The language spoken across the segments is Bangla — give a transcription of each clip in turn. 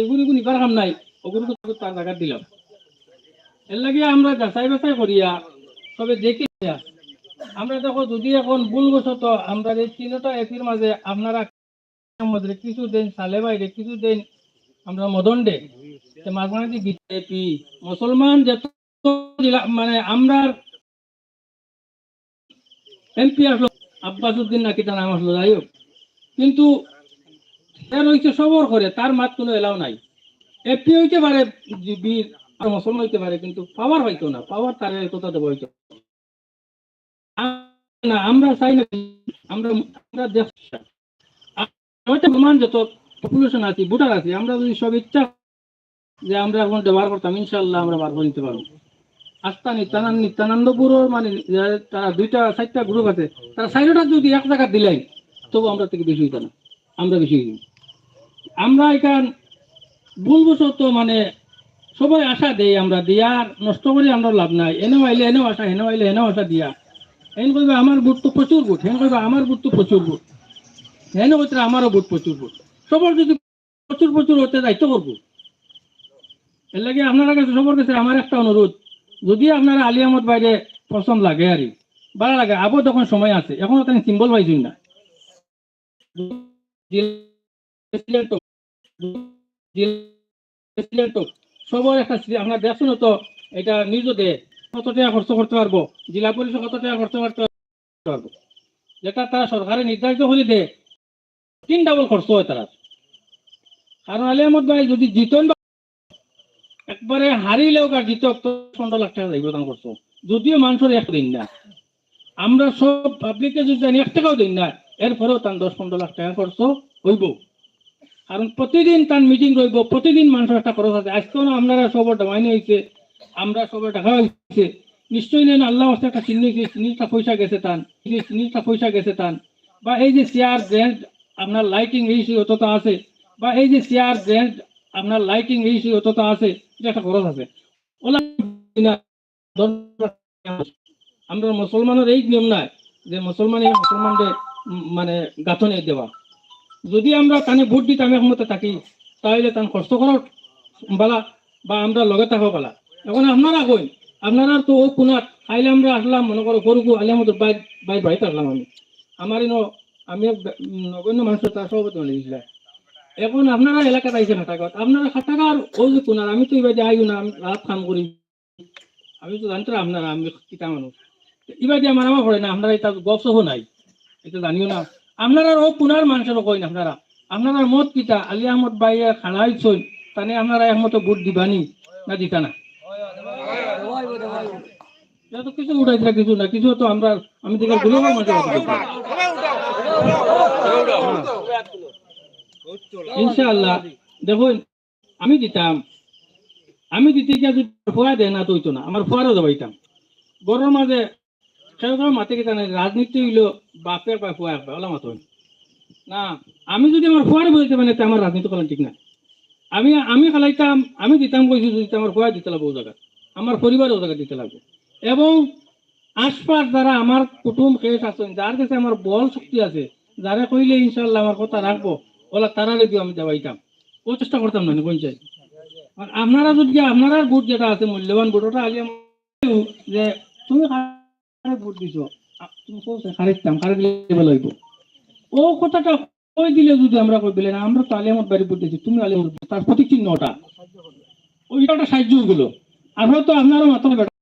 কোনো নিবার কাম নাই। ওগুলো তার জায়গা দিলাম। এর লাগে আমরা যাচাই বাছাই করিয়া দেখি আমরা দেখো যদি এখন আমরা এই তিনটা মাঝে আপনারা কিছু সালে বাইরে কিছু আমরা মাঝখানে এপি মুসলমান মানে আমরা এমপি আসলো আব্বাসুদ্দিন নাকি তার নাম আসলো, যাই হোক। কিন্তু এর হইতে সবর করে, তার মাত কোনো এলাও নাই। এপি হইতে পারে বীর আর মুসলমান হইতে পারে, কিন্তু পাওয়ার হইতো না পাওয়ার তার কথা দেবো হইতো। না, আমরা চাই না, আমরা আমরা দেশ প্রমাণ যত পপুলেশন আছে, ভোটার আছে, আমরা যদি সব ইচ্ছা যে আমরা এখন ব্যবহার করতাম ইনশাল্লাহ আমরা বার করে নিতে পারব। আস্থা নিত্যানন্দ নিত্যানন্দপুরের মানে তারা দুইটা, চারটা গ্রুপ আছে, তারা চারোটা যদি এক জায়গা দিলেন, তবু আমরা থেকে বেশি হইতো না। আমরা বেশি আমরা এখান ভুলবশত মানে সবাই আশা দেই আমরা দিয়ার নষ্ট করে, আমরা লাভ নাই। এনেও আইলে এনেও আশা এনেও আইলে এনেও আশা দিয়া। হেন কইবা আমার বুট তো প্রচুর বুট, হেন কইবা আমার বুট তো প্রচুর বুট। হেন কইতে আমারও বুট প্রচুর বুট। সবার যদি প্রচুর প্রচুর হতে দায়িত্ব করব। এর লাগে আপনারা কাছে, সবার কাছে আমার একটা অনুরোধ। যদি আপনারা আলী আহমদ বাইরে পছন্দ লাগে আর ভালো লাগে। আবার তখন সময় আছে, এখনও তাই সিম্বল পাইছি না। সবার একটা আপনার দেখুন তো, এটা নিজ দে কত টাকা খরচ করতে পারব? জেলা কত টাকা খরচ করতে পারব? যেটা তারা সরকারে নির্ধারিত দে তিন ডাবল খরচ হয় তারা। কারণ আলী আহমদ ভাই যদি জিতন একবারে হারিলেও কার জিতক পনেরো লাখ টাকা করছ যদিও মানুষের এক দিন না, আমরা সব পাবলিকে যদি জানি, এক টাকাও দিন না। এরপরেও তার দশ পনেরো লাখ টাকা খরচ হইব। কারণ প্রতিদিন তার মিটিং রইব, প্রতিদিন মানুষের একটা খরচ আছে। আজকেও আপনারা সবার ডামাইনি হয়েছে আমরা সবাই টাকা হয়েছে নিশ্চয়ই নেন, আল্লাহ হস্তে একটা চিনি চিনিটা পয়সা গেছে তান যে চিনিটা পয়সা গেছে তান। বা এই যে চেয়ার ব্র্যান্ড আপনার লাইটিং এই সেই অতটা আছে, বা এই যে চেয়ার ব্র্যান্ড আপনার লাইটিং এই সেই অতটা আছে, এটা একটা খরচ আছে। আমরা মুসলমানের এই নিয়ম নাই যে মুসলমানে মুসলমানদের মানে গাঁথনে দেওয়া। যদি আমরা তানে ভোট দিতাম একমতে থাকি তাহলে তান কষ্ট করার বালা, বা আমরা লগে থাকো বালা। এখন আপনারা কই আপনারা তো ও কোনাত আইলে আমরা আসলাম, মনে করো গরুকু আইলে আমাদের বাইর বাইর বাড়িতে আসলাম আমি। আমার ইনো, আমি নগণ্য মানুষের তার সভাপতি মানে দিয়েছিল এখন আপনারা এলাকাতে আইসেন হাটাগত আপনারা হাটাগার ও যে কোনার আমি তো এবার আইও না রাত কাম করি আমি তো জানতাম আপনারা আমি কিতা মানুষ এবার আমার আমার পড়ে না আপনারা এটা গপ সহ নাই। এটা জানিও না। আপনারা ও পুনার মানুষের কই না আপনারা। আপনারা মত কিতা আলী আহমদ ভাইয়া খানা হইছই তানে আপনারা একমতো ভোট দিবানি, না দিতা না? তো কিছু উঠাইছিল কিছু না, কিছু তো আমরা আমি দেখে গুলো। ইনশাআল্লাহ, দেখুন, আমি দিতাম। আমি দিতে গিয়ে যদি ফোয়া দেয় না তো হইতো না আমার ফোয়ারও দেবাইতাম গরমের মাঝে সেরকম মাতে গেছে না রাজনীতি হইল বাপের পায় ফোয়া পায় ওলা মাতো না, আমি যদি আমার ফোয়ারে বলতে মানে আমার রাজনীতি করেন ঠিক না আমি আমি খালাইতাম, আমি দিতাম কইছি যদি আমার ফোয়া দিতে লাগবে জায়গা। আমার পরিবার ও জায়গা দিতে লাগবে। এবং আশপাশ যারা আমার কুটুম শেষ আছেন, যার কাছে আমার বল শক্তি আছে, যারা কইলে ইনশাল্লাহ আমার কথা রাখব, ওলা তারা যদি আমি দেওয়াইতাম। ও চেষ্টা করতাম না পঞ্চায়েত। আর আপনারা যদি, আপনারা ভোট যেটা আছে, মূল্যবান ভোট, ওটা আমি যে, তুমি ভোট দিছো। খারিতাম খারি দিলে লইব ও কথাটা কই দিলে যদি আমরা কই দিলে আমরা তো আলিয়ামত বাড়ি ভোট দিচ্ছি তুমি আলিয়ামত তার প্রতীক ওইটা সাহায্যগুলো আর হয়তো আপনারা মাত্র বেটা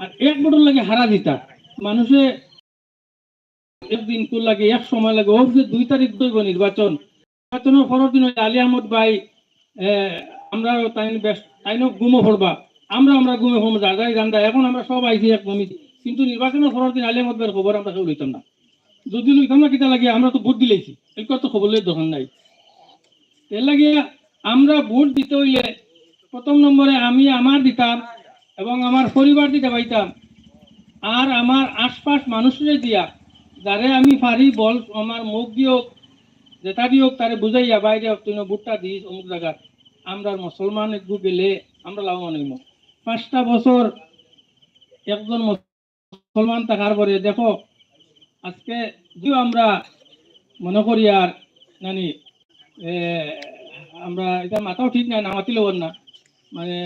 আর এক ভোটের লাগে হারা দিতা। মানুষে একদিন কোন লাগে, এক সময় লাগে হোক যে দুই তারিখ দইব নির্বাচন, নির্বাচনের পরের দিন আলী আহমদ ভাই আমরা তাই বেশ তাইনো গুমো পড়বা আমরা আমরা গুমে যা যাই জানতা এখন আমরা সব আইছি এক কমিটি। কিন্তু নির্বাচনের পরের দিন আলী আহমদ ভাইয়ের খবর আমরা কেউ লইতাম না। যদি লইতাম না, কিতা লাগে আমরা তো ভোট দিলেছি এরপর তো খবর লই দোকান নাই। এর লাগে আমরা ভোট দিতে হইলে প্রথম নম্বরে আমি আমার দিতাম এবং আমার পরিবার দিতে পাইতাম। আর আমার আশপাশ মানুষের দিয়া, যারে আমি পারি বল, আমার মুখ দিয়েও যেটা দিয়েও তারে বুঝাইয়া বাইরে তুই বুটটা দিস অমুক জায়গা আমরা মুসলমান গেলে আমরা লাভবান হইব পাঁচটা বছর একজন মুসলমান থাকার পরে দেখো, আজকে যদিও আমরা মনে করি আর, নানি আমরা এটা মাথাও ঠিক নাই নামাতিলেও না। মানে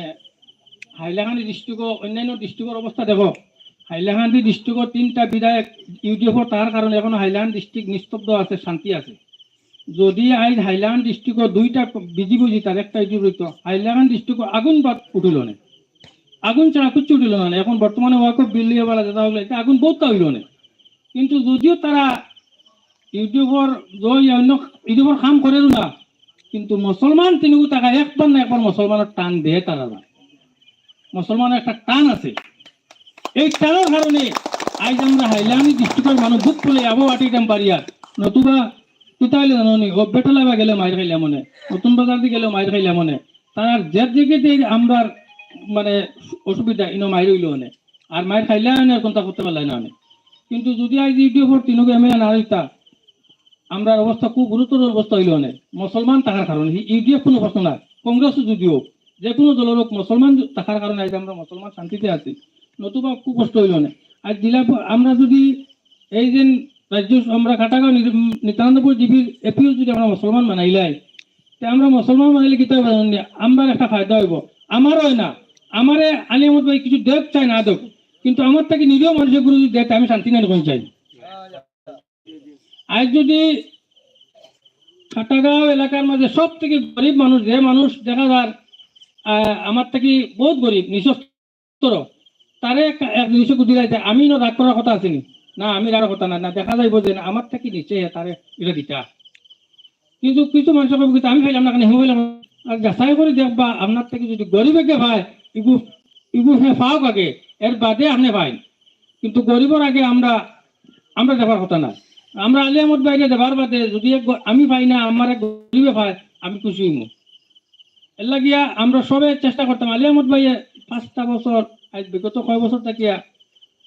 হাইলাকান্দি ডিস্ট্রিক্ট অন্যান্য ডিস্ট্রিক্টের অবস্থা দেখো হাইলাকান্দি ডিস্ট্রিক্টর তিনটা বিধায়ক ইউডিএফর তার কারণে এখন হাইলাকান্দি ডিস্ট্রিক্ট নিস্তব্ধ আছে, শান্তি আছে। যদি আজ হাইলাকান্দি ডিস্ট্রিক্টর দুইটা বিজিবি জিতার একটা ইউডিএফ হাইলাকান্দি ডিস্ট্রিক্ট আগুন বাদ উঠিল না? আগুন ছাড়া কিচ্ছু উঠিল না। এখন বর্তমানে ওয়াকফ বিল নিয়ে বলা যেটা হলো আগুন বহুত হইল না। কিন্তু যদিও তারা ইউটিউবর অন্য ইউটিউবর কাম করেও না কিন্তু মুসলমান তিনিও টাকা একবার না একবার মুসলমানের টান দেয় তারা না মুসলমানের একটা টান আছে। এই টানের কারণে আজ আমরা হাইলাকান্দি ডিস্ট্রিক্টের মানুষ দুঃখ পেলে আবো আটিটাম পারিয়া নতুবা তুতাইলে জানি ও বেটলাবা গেলে মাইর খাইলে মনে। নতুন বাজার দিয়ে গেলে মাইর খাইলে মনে। তার যে দিকে আমরা মানে অসুবিধা, ইনো মাইর হইল মনে আর মাইর খাইলে আনে কোনটা করতে পারলাই না আনে। কিন্তু যদি আজ ইউটিউবর তিনকে এমএলএ না হইতা, আমরা অবস্থা খুব গুরুতর অবস্থা হইল অনেক মুসলমান থাকার কারণে ইউডিএফ কোনো প্রশ্ন না কংগ্রেস যদিও, যে কোনো দলের হোক, মুসলমান থাকার কারণে আজ আমরা মুসলমান শান্তিতে আছি। নতুবা খুব কষ্ট হইল অনেক আর জেলা আমরা যদি এই যে রাজ্য আমরা কাটাগাঁও নি- নিত্যানন্দপুর জিবির এপিও যদি আমরা মুসলমান বানাইলাই তে আমরা মুসলমান বানাইলে কি তবে জানেন নি? আমরা একটা ফায়দা হইব। আমার হয় না। আমারে আলিমত ভাই কিছু দেখ চাই না দেখ। কিন্তু আমার থেকে নিরীহ মানুষের গুরু যদি দেখ আমি শান্তি নাই চাই আজ যদি খাটাগাঁও এলাকার মাঝে সব থেকে গরিব মানুষ যে মানুষ দেখা যার আমার থেকে বহুত গরিব নিঃস্বস্তর তারে জিনিস বুদ্ধি যাইতে আমি না রাগ করার কথা আসেনি না আমি রাগার কথা না না দেখা যাইব যে না, আমার থেকে নিচে তারে এটা দিতা। কিন্তু কিছু মানুষের আমি খাইলাম না কেন হেমে হইলাম আর যাচাই করে দেখবা আপনার থেকে যদি গরিবে কে ভাই ইগু ইগু হে আগে, এর বাদে আপনি ভাই কিন্তু গরিবের আগে আমরা আমরা দেখার কথা না। আমরা আলিয়ামত বাইরে দেবার বাদে, যদি আমি পাই না, আমার এক গরিবে পাই আমি খুশি হইমু। এর লাগিয়া আমরা সবে চেষ্টা করতাম আলিয়ামত ভাইয়ে পাঁচটা বছর বিগত কয় বছর থাকিয়া,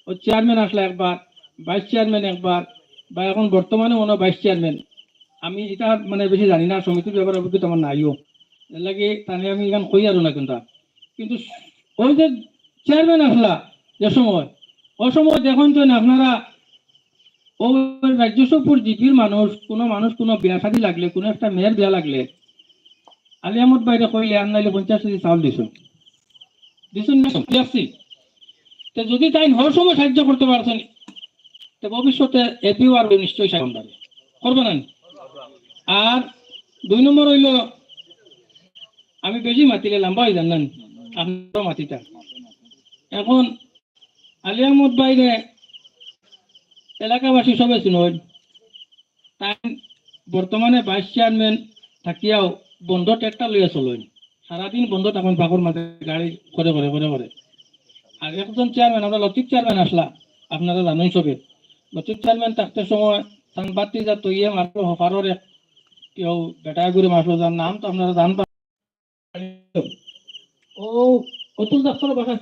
ও চেয়ারম্যান আসলে একবার ভাইস চেয়ারম্যান একবার, বা এখন বর্তমানে মনে ভাইস চেয়ারম্যান আমি এটা মানে বেশি জানি না, সমিতির ব্যাপারে অভিজ্ঞতা আমার নাইও এর লাগে তাহলে আমি এখান কই আর না কিন্তু। কিন্তু ওই যে চেয়ারম্যান আসলা যে সময়। ওই সময় দেখুন তো আপনারা ও রাজ্যসভার জিপির মানুষ, কোনো মানুষ কোনো বিয়া শাদি লাগলে, কোনো একটা মেয়ের বিয়া লাগলে, আলি আলিয়ামত বাইরে কইলে আর নাইলে পঞ্চাশ কেজি চাউল দিছ দিছুন না? দিয়াছি তো যদি তাই হওয়ার সময় সাহায্য করতে পারছেন তো ভবিষ্যতে এপিও আর নিশ্চয়ই সাহায্য পারে করবে না আর দুই নম্বর হইল, আমি বেশি মাতিলে লম্বা হয়ে যান না আপনার মাতিটা এখন আলিয়ামত বাইরে এলাকাবাসী সবে শুনুন তাই বর্তমানে ভাইস চেয়ারম্যান থাকিয়াও বন্ধ ট্রেক্টর লইয়া চলুন। সারাদিন বন্ধ তখন বাঘর মাঝে, গাড়ি করে করে করে করে আর একজন চেয়ারম্যান, আমরা লতিফ চেয়ারম্যান আসলা, আপনারা জানেন সবে। লতিফ চেয়ারম্যান থাকতে সময় সাংবাদিক যা তৈয়ে মারলো হকারর কেউ বেটায় করে মারলো, যার নাম তো আপনারা জানবা ও অতুল দাসের বাসা